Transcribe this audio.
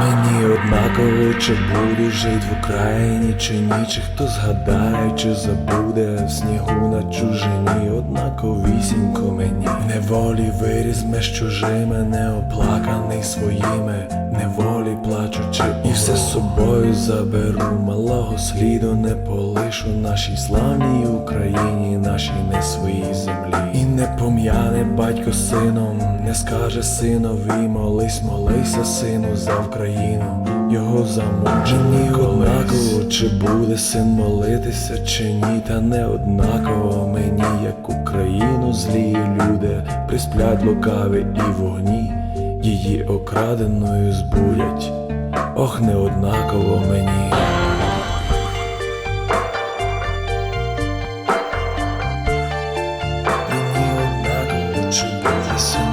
Мені однаково, чи буду жить в Україні, чи ні, чи хто згадає, чи забуде в снігу на чужині, однаковісінько мені. Неволі виріс меж чужими, неоплаканий своїми, неволі плачучи, і все з собою заберу, сліду не полишу нашій славній Україні, нашій не своїй землі. І не пом'яне батько сином, не скаже синові, молись, молися, сину, за Україну, його замуджені однаково, чи буде син молитися, чи ні, та не однаково мені, як Україну, злі люди присплять лукаві і вогні, її окраденою збурять, ох, не однаково мені. 只留在心